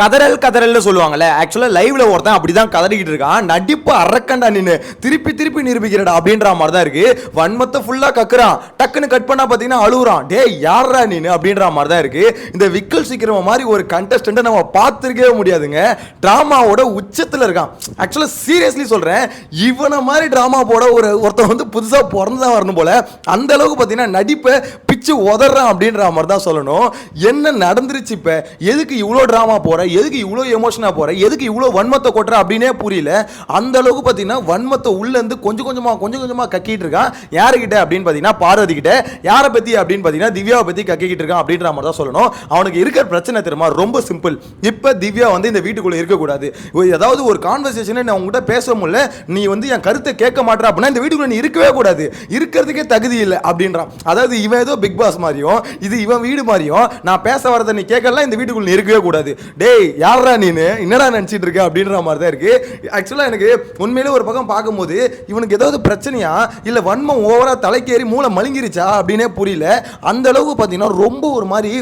கதறல் கதறல்னு சொல்லுவாங்கல்ல. ஆக்சுவலா லைவ்ல ஒருத்தன் அப்படிதான் கதறிக்கிட்டு இருக்கான். நடிப்பு அரக்கண்டா நின்னு திருப்பி திருப்பி நிரூபிக்கிறடா அப்படின்ற மாதிரி தான் இருக்கு. வன்மத்தை ஃபுல்லா கக்குறான். டக்குன்னு கட் பண்ணா பாத்தீங்கன்னா அழுகுறான் டே யாரா நின்று அப்படின்ற மாதிரி தான் இருக்கு. இந்த விக்கல் சீக்கிரம் மாதிரி ஒரு கண்டஸ்டன்ட் நம்ம பார்த்துருக்கவே முடியாதுங்க. டிராமாவோட உச்சத்துல இருக்கான். ஆக்சுவலா சீரியஸ்லி சொல்றேன். இவனை மாதிரி டிராமா போட ஒரு ஒருத்தன் வந்து புதுசா பிறந்ததா வரணும் போல அந்த அளவுக்கு பாத்தீங்கன்னா நடிப்பை பிச்சு உதறான் அப்படின்ற மாதிரி தான் சொல்லணும். என்ன நடந்துருச்சு இப்ப? எதுக்கு இவ்வளோ டிராமா போற? எதுக்கு இவ்வளோ எமோஷனாக போற எதுக்கு இவ்வளோ வன்மத்தை கொட்டுற அப்படின்னே புரியல. அந்த அளவுக்கு பார்த்தீங்கன்னா வன்மத்தை உள்ளேருந்து கொஞ்சம் கொஞ்சமாக கொஞ்சம் கொஞ்சமாக கக்கிட்டு இருக்கான். யாருக்கிட்ட அப்படின்னு பார்த்தீங்கன்னா பார்வதி கிட்ட. யாரை பற்றி அப்படின்னு பார்த்தீங்கன்னா திவ்யாவை பற்றி கக்கிக்கிட்டு இருக்கான் அப்படின்ற மாதிரி தான் சொல்லணும். அவனுக்கு இருக்கிற பிரச்சனை தெரியுமா? ரொம்ப சிம்பிள் இப்போ திவ்யா வந்து இந்த வீட்டுக்குள்ளே இருக்கக்கூடாது. ஒரு- ஏதாவது ஒரு கான்வர்சேஷனை நான் உங்ககிட்ட பேச முடியல நீ வந்து என் கருத்தை கேட்க மாட்டேற அப்படின்னா இந்த வீட்டுக்குள்ளே நீ இருக்கவே கூடாது. இருக்கிறதுக்கே தகுதி இல்லை அப்படின்றான். அதாவது இவன் ஏதோ பிக் பாஸ் மாதிரியும் இது இவன் வீடு மாதிரியும் நான் பேச வரதை நீ கேட்கலாம் இந்த வீட்டுக்குள்ளே நீ இருக்கவே கூடாது. டேய் யாரா நீனு? என்னடா நினச்சிட்டு இருக்க? அப்படின்ற மாதிரி தான் இருக்கு ஆக்சுவலாக எனக்கு உண்மையிலே ஒரு பக்கம் பார்க்கும்போது இவனுக்கு ஏதாவது பிரச்சனையா? இல்லை வன்மம் ஓவராக தலைக்கேறி மூளை மழுங்கிருச்சா? அப்படின்னே புரியல. அந்த அளவுக்கு பார்த்தீங்கன்னா ரொம்ப ஒரு மாதிரி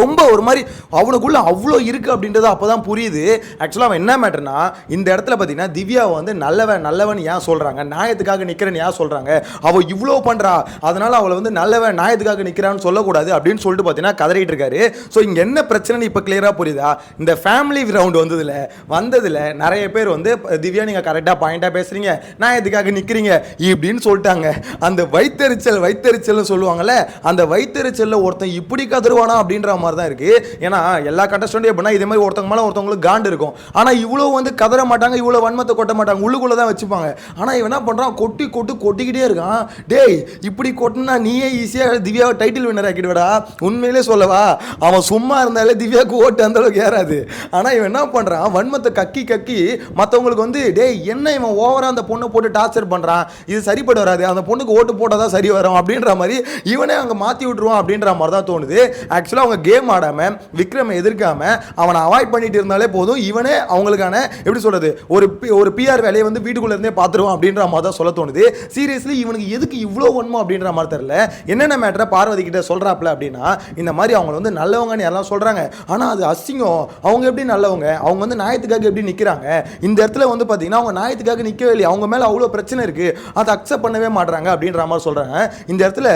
ரொம்ப ஒரு மாதிரி அவனுக்குள்ளே அவ்வளோ இருக்குது அப்படின்றது அப்போ தான் புரியுது ஆக்சுவலாக அவன் என்ன மேட்டர்னா இந்த இடத்துல பார்த்தீங்கன்னா திவ்யாவை வந்து நல்லவன் நல்லவன் ஏன் சொல்கிறாங்க நியாயத்துக்காக நிற்கிறேன்னு ஏன் சொல்கிறாங்க அவள் இவ்வளோ பண்ணுறா அதனால் அவளை வந்து நல்லவன் நியாயத்துக்காக நிற்கிறான்னு சொல்லக்கூடாது அப்படின்னு சொல்லிட்டு பார்த்தீங்கன்னா கதறிட்டு இருக்காரு. ஸோ இங்கே என்ன பிரச்சனைன்னு இப்போ கிளியராக புரியுதா? இந்த ஃபேமிலி ரவுண்ட் வந்ததில் வந்ததில் நிறைய பேர் வந்து திவ்யா நீங்கள் கரெக்டாக பாயிண்டாக பேசுகிறீங்க நியாயத்துக்காக நிற்கிறீங்க இப்படின்னு சொல்லிட்டாங்க. அந்த வைத்தறிச்சல் வைத்தறிச்சல்னு சொல்லுவாங்கள்ல அந்த வைத்தறிச்சலில் ஒருத்தன் இப்படி கதறுவானா அப்படின்ற மாதிரி தான் இருக்கு. ஏன்னா எல்லா கண்டஸ்டண்ட்டும் எப்படின்னா இதே மாதிரி ஒருத்தவங்க மேலே ஒருத்தவங்களுக்கு காண்டு இருக்கும். ஆனால் இவ்வளோ வந்து கதற மாட்டாங்க இவ்வளோ வன்மத்தை கொட்ட மாட்டாங்க உள்ளுக்குள்ளே தான் வச்சுப்பாங்க. ஆனால் இவன் என்ன பண்ணுறான் கொட்டி கொட்டு கொட்டிக்கிட்டே இருக்கான். டேய் இப்படி கொட்டினா நீயே ஈஸியாக திவ்யாவை டைட்டில் வின்னர் ஆக்கிடுவடா. உண்மையிலே சொல்லவா? அவன் சும்மா இருந்தாலே திவ்யாவுக்கு ஓட்டு அந்த அளவுக்கு ஏறாது. ஆனால் இவன் என்ன பண்ணுறான் வன்மத்தை கக்கி கக்கி மற்றவங்களுக்கு வந்து டேய் என்ன இவன் ஓவராக அந்த பொண்ணை போட்டு டார்ச்சர் பண்ணுறான் இது சரிப்பட்டு வராது. அந்த பொண்ணுக்கு ஓட்டு போட்டால் தான் சரி வரும். அப்படின்ற மாதிரி இவனே அங்கே மாற்றி விட்டுருவான் அப்படின்ற மாதிரி தான் தோணுது. ஆக்சுவலாக அவங்க கேம் ஆடாமல் விக்ரமை எதிர்க்காமல் அவனை அவாய்ட் பண்ணிட்டு இருந்தாலே போதும். இவனே அவங்களுக்கான எப்படி சொல்கிறது ஒரு பி- ஒரு பிஆர் வேலையை வந்து வீட்டுக்குள்ளே இருந்தே பார்த்துருவான் அப்படின்ற மாதிரி தான் சொல்ல தோணுது. சீரியஸ்லி இவனுக்கு எதுக்கு இவ்வளோ ஒன்மோ அப்படின்ற மாதிரி தெரில என்னென்ன மேட்டரை பார்வதி கிட்ட சொல்றாப்ல அப்படின்னா இந்த மாதிரி அவங்க வந்து நல்லவங்கன்னு எல்லாம் சொல்கிறாங்க ஆனால் அது அசிங்கம். அவங்க எப்படி நல்லவங்க? அவங்க வந்து நியாயத்துக்காக எப்படி நிற்கிறாங்க இந்த இடத்துல வந்து பார்த்தீங்கன்னா அவங்க நியாயத்துக்காக நிற்கவே இல்லையா. அவங்க மேலே அவ்வளோ பிரச்சனை இருக்குது அதை அக்செப்ட் பண்ணவே மாட்றாங்க அப்படின்ற மாதிரி சொல்கிறாங்க இந்த இடத்துல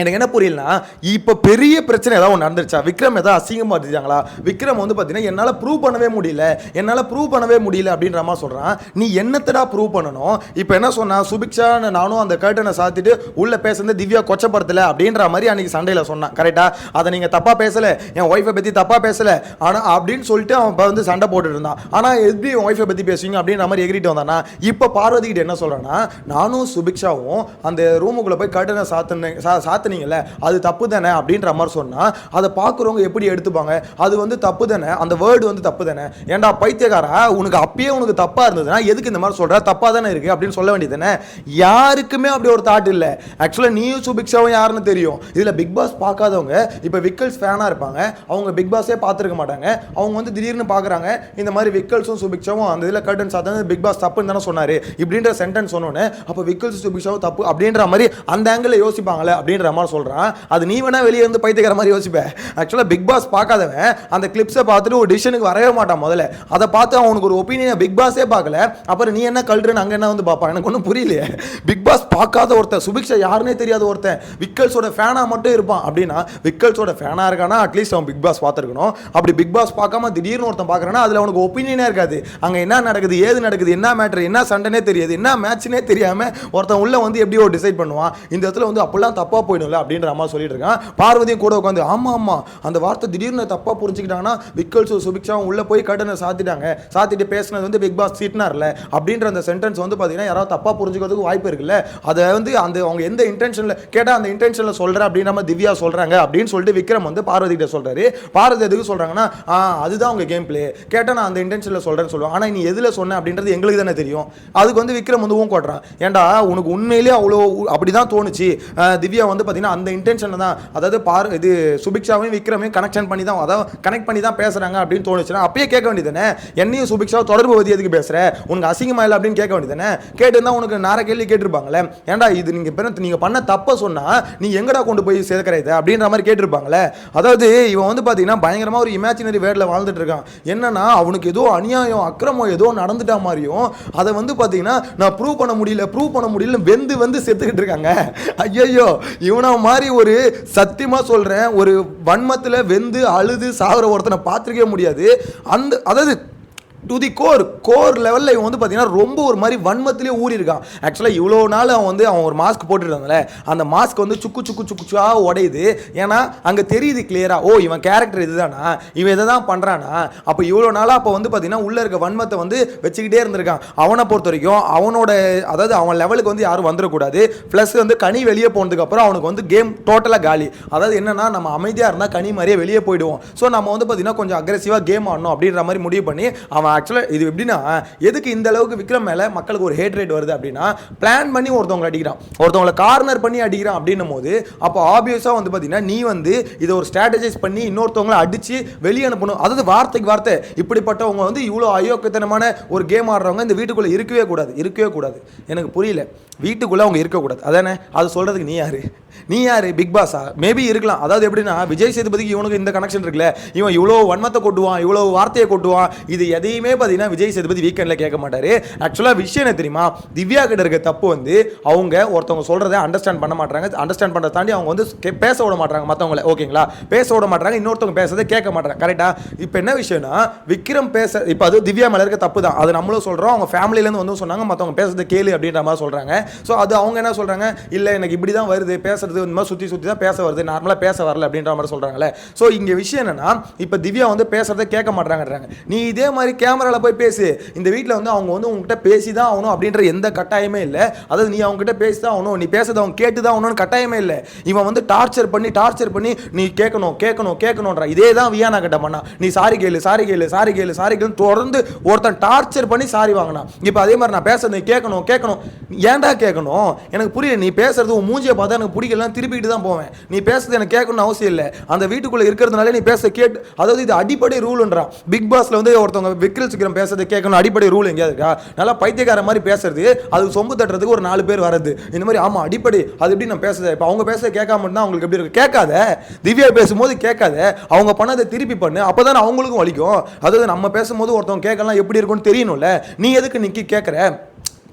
எனக்கு என்ன புரியலனா இப்போ பெரிய பிரச்சனை ஏதாவது ஒன்று நடந்துருச்சா? விக்ரம் ஏதாவது அசிங்கமாக இருந்துச்சாங்களா விக்ரம் வந்து பார்த்தீங்கன்னா என்னால் ப்ரூவ் பண்ணவே முடியல. என்னால் ப்ரூவ் பண்ணவே முடியல அப்படின்ற மாதிரி சொல்கிறான் நீ என்னத்தடா ப்ரூவ் பண்ணணும்? இப்போ என்ன சொன்னா சுபிக்ஷா நானும் அந்த கர்ட்டனை சாத்திட்டு உள்ளே பேசுறது திவ்யா கொச்சப்படுத்தல அப்படின்ற மாதிரி அன்றைக்கி சண்டையில் சொன்னான். கரெக்டாக அதை நீங்கள் தப்பாக பேசலை. என் ஒய்ஃபை பற்றி தப்பாக பேசலை. ஆனால் அப்படின்னு சொல்லிட்டு அவன் இப்போ வந்து சண்டை போட்டுட்டு இருந்தான். ஆனால் எப்படி என் ஒய்ஃபை பற்றி பேசுவீங்க அப்படின்ற மாதிரி எகிரிட்டு வந்தானா இப்போ பார்வதிகிட்ட என்ன சொல்கிறேன்னா நானும் சுபிக்ஷாவும் அந்த ரூமுக்குள்ளே போய் கர்ட்டனை சாத்துன சா சாத்துனீங்கல்ல அது தப்பு தானே அப்படின்ற மாதிரி சொன்னால் அதை பார்க்குறவங்க எப்படி எடுத்துப்பாங்க? அது வந்து தப்பு தானே? அந்த வேர்டு வந்து தப்பு தானே? ஏன்டா பைத்தியக்காரா? உனக்கு அப்பயே உனக்கு தப்பாக இருந்ததுன்னா எதுக்கு இந்த மாதிரி சொல்கிற தப்பாக தானே இருக்குது அப்படின்னு சொல்ல வேண்டியது தானே? யாருக்குமே அப்படி ஒரு தாட் இல்லை. ஆக்சுவலாக நீயும் சுபிக்ஷாவும் யாருன்னு தெரியும். இதில் பிக் பாஸ் பார்க்காதவங்க இப்போ விக்கல்ஸ் ஃபேனாக இருப்பாங்க. அவங்க பிக் பாஸே பார்த்துருக்க மாட்டாங்க. அவங்க வந்து திடீர்னு பார்க்குறாங்க இந்த மாதிரி விக்கல்ஸும் சுபிக்ஷாவும் அந்த இதில் கர்டன் சாத்தா பிக் பாஸ் தப்புன்னு தானே சொன்னார். இப்படின்ற சென்டென்ஸ் சொன்னோன்னே அப்போ விக்கல்ஸ் சுபிக்ஷாவும் தப்பு அப்படின்ற மாதிரி அந்த ஆங்கிளில் யோசிப்பாங்களே அப்படின்ற மாதிரி சொல்கிறான் அது நீ வேணா வெளியே வந்து பைத்தியக்கிற மாதிரி யோசிப்பேன் ஆக்சுவலாக பிக் பாஸ் பார்க்காதவன் அந்த கிளிப்ஸை பார்த்துட்டு ஒரு டிசிஷனுக்கு வரவே மாட்டான் முதல்ல. அதை பார்த்து அவனுக்கு ஒரு ஒப்பீனியன் பிக் பாஸே பார்க்கல. அப்புறம் நீ என்ன கல்றன்னு அங்கே என்ன வந்து பார்ப்பான்? எனக்கு ஒன்றும் புரியலையே. பிக் பாஸ் பார்க்காத ஒருத்தன் சுபிக்ஷா யாருன்னே தெரியாத ஒருத்தன் விக்கல்ஸோட ஃபேனாக மட்டும் இருப்பான். அப்படின்னா விக்கல்ஸோட ஃபேனாக இருக்கானா அட்லீஸ்ட் அவன் பிக் பாஸ் பார்த்துருக்கணும். அப்படி பிக் பாஸ் பார்க்காம திடீர்னு ஒருத்தன் பார்க்குறானா அதில் அவனுக்கு ஒப்பீனியனே இருக்காது. அங்கே என்ன நடக்குது ஏது நடக்குது என்ன மேட்ரு என்ன சண்டைனே தெரியாது என்ன மேட்ச்னே தெரியாமல் ஒருத்தன் உள்ள வந்து எப்படி ஒரு டிசைட் பண்ணுவான். இந்த இடத்துல வந்து அப்படிலாம் தப்பாக போயிடும்ல அப்படின்ற அம்மா சொல்லிட்டு இருக்கான். பார்வதியும் கூட உட்காந்து ஆமா ஆமா அந்த வார்த்தை திடீர்னு தப்பாக புரிஞ்சுக்கிட்டாங்கன்னா விக்கல்ஸும் சுபிக்ஷாவும் உள்ள போய் கடனை சாத்திட்டாங்க. சாத்திட்டு பேசினது வந்து பிக் பாஸ் சீட்னார்ல அப்படின்ற அந்த சென்டென்ஸ் வந்து பார்த்தீங்கன்னா யாராவது தப்பாக புரிஞ்சுக்கிறதுக்கு வாய்ப்பு இருக்குல்ல. அதை வந்து அந்த அவங்க எந்த இன்டென்ஷனில் கேட்டால் அந்த இன்டென்ஷனில் சொல்கிறேன் அப்படின்னு நம்ம திவ்யா சொல்கிறாங்க அப்படின்னு சொல்லிட்டு விக்ரம் வந்து பார்வதி கிட்ட சொல்கிறாரு பார்வதி எதுக்கு சொல்கிறாங்கன்னா அதுதான் உங்கள் கேம் பிளே கேட்டால் நான் அந்த இன்டென்ஷனில் சொல்கிறேன்னு சொல்லுவேன். ஆனால் நீ எதில் சொன்ன அப்படின்றது எங்களுக்கு தானே தெரியும். அதுக்கு வந்து விக்ரம் வந்து ஊன் கொட்டுறான் ஏன்டா உனக்கு உண்மையிலேயே அவ்வளோ அப்படி தான் தோணுச்சு திவ்யா வந்து பார்த்தீங்கன்னா அந்த இன்டென்ஷனில் தான் அதாவது பார் இது சுபிக்ஷாவையும் விக்ரமையும் கனெக்ஷன் பண்ணி தான் அதாவது கனெக்ட் பண்ணி தான் பேசுகிறாங்க அப்படின்னு தோணுச்சுன்னா அப்பயே கேட்க வேண்டியதானே என்னையும் சுபிக்ஷாவை தொடர்பு பற்றி எதுக்கு பேசுகிற உனக்கு அசிங்கமா இல்லை அப்படின்னு கேட்க வேண்டியதானே கேட்டுருந்தா உனக்கு நார கேள்வி கேட்டிருப்பாங்களே ஏன்டா இது நீங்கள் பிற நீங்கள் பண்ண தப்பை சொன்னால் நீ எங்கடா கொண்டு போய் சேர்க்கிற இதை அப்படின்ற மாதிரி கேட்டிருப்பாங்களே அதாவது இவன் வந்து பார்த்தீங்கன்னா பயங்கரமாக ஒரு இமேஜினரி வேர்டில் வாழ்ந்துட்டு இருக்கான். என்னன்னா அவனுக்கு ஏதோ அநியாயம் அக்கிரமம் ஏதோ நடந்துட்டா மாதிரியும் அதை வந்து பார்த்தீங்கன்னா நான் ப்ரூவ் பண்ண முடியல ப்ரூவ் பண்ண முடியல வெந்து வந்து செத்துக்கிட்டு இருக்காங்க. ஐயோ இவன் மாதிரி ஒரு சத்தியமாக சொல்கிறேன் ஒரு வன்மத்தில் வெந்து அழுது சாகுற ஒருத்தனை பார்த்துருக்கவே முடியாது. அந்த அதாவது டு தி கோர் கோர் லெவலில் இவன் வந்து பார்த்தீங்கன்னா ரொம்ப ஒரு மாதிரி வன்மத்திலே ஊறி இருக்கான் ஆக்சுவலாக இவ்வளோ நாள் அவன் வந்து அவன் ஒரு மாஸ்க் போட்டுருந்தாங்கல்ல அந்த மாஸ்க் வந்து சுக்கு சுக்கு சுக்குச்சா உடையுது. ஏன்னா அங்கே தெரியுது கிளியராக ஓ இவன் கேரக்டர் இதுதானா? இவன் இதை தான் பண்ணுறானா அப்போ இவ்வளோ நாளாக அப்போ வந்து பார்த்தீங்கன்னா உள்ளே இருக்க வன்மத்தை வந்து வச்சுக்கிட்டே இருந்திருக்கான். அவனை பொறுத்த வரைக்கும் அவனோட அதாவது அவன் லெவலுக்கு வந்து யாரும் வந்துடக்கூடாது. ப்ளஸ் வந்து கனி வெளியே போனதுக்கப்புறம் அவனுக்கு வந்து கேம் டோட்டலாக காலி. அதாவது என்னென்னா நம்ம அமைதியாக இருந்தால் கனி மாதிரியே வெளியே போயிடுவோம். ஸோ நம்ம வந்து பார்த்தீங்கன்னா கொஞ்சம் அக்ரெசிவாக கேம் ஆடணும் அப்படின்ற மாதிரி முடிவு பண்ணி அவன் ஆக்சுவலாக இது எப்படின்னா எதுக்கு இந்த அளவுக்கு விக்ரம் மேலே மக்களுக்கு ஒரு ஹேட் ரேட் வருது அப்படின்னா பிளான் பண்ணி ஒருத்தவங்களை அடிக்கிறான். ஒருத்தவங்களை கார்னர் பண்ணி அடிக்கிறான் அப்படின்னும் போது அப்போ ஆப்வியஸாக வந்து பார்த்தீங்கன்னா நீ வந்து இதை ஒரு ஸ்ட்ராட்டஜைஸ் பண்ணி இன்னொருத்தவங்களை அடித்து வெளியே அனுப்பணும். அதாவது வார்த்தைக்கு வார்த்தை. இப்படிப்பட்டவங்க வந்து இவ்வளோ அயோக்கியத்தனமான ஒரு கேம் ஆடுறவங்க இந்த வீட்டுக்குள்ளே இருக்கவே கூடாது இருக்கவே கூடாது. எனக்கு புரியல. வீட்டுக்குள்ளே அவங்க இருக்கக்கூடாது அதானே? அது சொல்கிறதுக்கு நீ யார்? நீ யார்? பிக் பாஸா மேபி இருக்கலாம். அதாவது எப்படின்னா விஜய் சேதுபதிக்கு இவனுக்கு இந்த கனெக்ஷன் இருக்குல்ல. இவன் இவ்வளோ வன்மத்தை கொட்டுவான் இவ்வளோ வார்த்தையை கொட்டுவான். இது எதையுமே பார்த்தீங்கன்னா விஜய் சேதுபதி வீக்கெண்டில் கேட்க மாட்டாரு. ஆக்சுவலாக விஷயம் என்ன தெரியுமா? திவ்யா கிட்ட இருக்க தப்பு வந்து அவங்க ஒருத்தவங்க சொல்கிறத அண்டர்ஸ்டாண்ட் பண்ண மாட்டாங்க அண்டர்ஸ்டாண்ட் பண்ணுறத தாண்டி அவங்க வந்து கே- பேச விட மாட்டாங்க மற்றவங்கள ஓகேங்களா பேச விட மாட்டாங்க இன்னொருத்தவங்க பேசுறதை கேட்க மாட்டாங்க கரெக்டாக இப்போ என்ன விஷயம்னா விக்ரம் பேச இப்போ அது திவ்யா மேலே இருக்க தப்பு தான். அது நம்மளும் சொல்கிறோம் அவங்க ஃபேமிலியிலேருந்து வந்து சொன்னாங்க. மற்றவங்க பேசுறதை கேளு அப்படின்ற மாதிரி சொல்கிறாங்க ஸோ அது அவங்க என்ன சொல்கிறாங்க இல்லை எனக்கு இப்படி தான் வருது. பேசுறது இந்த மாதிரி சுற்றி சுற்றி தான் பேச வருது. நார்மலாக பேச வரல. அப்படின்ற மாதிரி சொல்கிறாங்களே ஸோ இங்கே விஷயம் என்னன்னா இப்போ திவ்யா வந்து பேசுறதை கேட்க மாட்டாங்கன்றாங்க நீ இதே மாதிரி கேமராவில் போய் பேசு. இந்த வீட்டில் வந்து அவங்க வந்து உங்ககிட்ட பேசி தான் ஆகணும் அப்படின்ற எந்த கட்டாயமே இல்லை. அதாவது நீ அவங்ககிட்ட பேசி தான் ஆகணும். நீ பேசுறதை அவங்க கேட்டு தான் ஆகணும்னு கட்டாயமே இல்லை. இவன் வந்து டார்ச்சர் பண்ணி டார்ச்சர் பண்ணி நீ கேட்கணும் கேட்கணும் கேட்கணுன்ற இதே தான் வியானா கிட்ட பண்ணா. நீ சாரி கேளு சாரி கேளு சாரி கேளு சாரி கேளு தொடர்ந்து ஒருத்தன் டார்ச்சர் பண்ணி சாரி வாங்கினான். இப்போ அதே மாதிரி நான் பேசுறது கேட்கணும் கேட்கணும். ஏன்டா கேட்கணும்? எனக்கு புரியல நீ பேசுறது உன் மூஞ்சியை பார்த்தா எனக்கு பிடிக்கலாம் திருப்பிட்டு தான் போவேன். நீ பேசுறது எனக்கு கேட்கணும்னு அவசியம் இல்லை. அந்த வீட்டுக்குள்ளே இருக்கிறதுனால நீ பேச கேட்டு அதாவது இது அடிப்படை ரூல்ன்றான் பிக் பாஸில் வந்து ஒருத்தவங்க விக்ரல் சிக்கிரம் பேசுறது கேட்கணும். அடிப்படை ரூல் எங்கேயாவது இருக்கா? நல்லா பைத்தியக்கார மாதிரி பேசுறது அது சொம்பு தட்டுறதுக்கு ஒரு நாலு பேர் வரது இந்த மாதிரி ஆமா அடிப்படை அது எப்படி நான் பேசுறது? இப்போ அவங்க பேச கேட்காம இருந்தா அவங்களுக்கு எப்படி இருக்கு? கேட்காத. திவ்யா பேசும்போது கேட்காத. அவங்க பண்ணதை திருப்பி பண்ணு. அப்பதான் அவங்களுக்கும் வலிக்கும். அதாவது நம்ம பேசும்போது ஒருத்தவங்க கேட்கலாம் எப்படி இருக்கும்னு தெரியணும்ல. நீ எதுக்கு நிற்கி கேட்குற?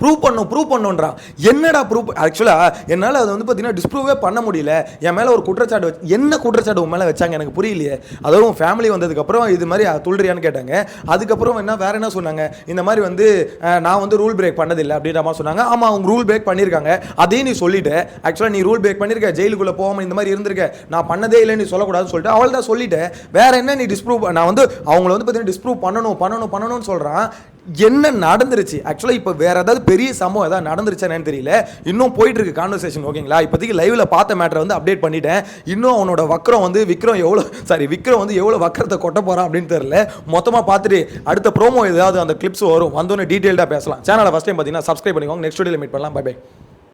ப்ரூவ் பண்ணும் ப்ரூவ் பண்ணுன்றான் என்னடா ப்ரூவ் ஆக்சுவலாக என்னால் அதை வந்து பார்த்தீங்கன்னா டிஸ்ப்ரூவே பண்ண முடியல. என் மேலே ஒரு குற்றச்சாட்டு வச்சு என்ன குற்றச்சாட்டு உன் மேலே வச்சாங்க எனக்கு புரியலையே. அதுவும் உன் ஃபேமிலி வந்ததுக்கப்புறம் இது மாதிரி துள்றியான்னு கேட்டாங்க. அதுக்கப்புறம் என்ன வேற என்ன சொன்னாங்க? இந்த மாதிரி வந்து நான் வந்து ரூல் பிரேக் பண்ணதில்லை அப்படின்ற மாதிரி சொன்னாங்க. ஆமாம் அவங்க ரூல் பிரேக் பண்ணியிருக்காங்க அதையும் நீ சொல்லிட்டு. ஆக்சுவலாக நீ ரூல் பிரேக் பண்ணியிருக்க ஜெயிலுக்குள்ளே போகாமல் இந்த மாதிரி இருந்திருக்க. நான் பண்ணதே இல்லை நீ சொல்லக்கூடாதுன்னு சொல்லிட்டு. அவள் தான் சொல்லிட்டேன் வேறு என்ன நீ டிஸ்ப்ரூவ் நான் வந்து அவங்கள வந்து பார்த்தீங்கன்னா டிஸ்ப்ரூவ் பண்ணணும் பண்ணணும் பண்ணணும்னு சொல்கிறான் என்ன நடந்துருச்சு? ஆக்சுவலாக இப்போ வேற ஏதாவது பெரிய சம்பவம் ஏதாவது நடந்துருச்சா என்னன்னு தெரியல. இன்னும் போயிட்டு இருக்கு கான்வர்சேஷன் ஓகேங்களா இப்போதைக்கு லைவ்ல பார்த்த மேட்டரை வந்து அப்டேட் பண்ணிட்டேன். இன்னும் அவனோட வக்கரம் வந்து விக்ரம் எவ்வளோ சாரி விக்ரம் வந்து எவ்வளோ வக்கரத்தை கொட்ட போறான் அப்படின்னு தெரியல. மொத்தமாக பார்த்துட்டு அடுத்த ப்ரோமோ ஏதாவது அந்த கிளிப்ஸ் வரும். வந்தோன்னே டீட்டெயில்டாக பேசலாம். சேனலை ஃபஸ்ட் டைம் பார்த்தீங்கன்னா சப்ஸ்கிரைப் பண்ணிக்கோங்க. நெக்ஸ்ட் வீடியோவில் மீட் பண்ணலாம். Bye bye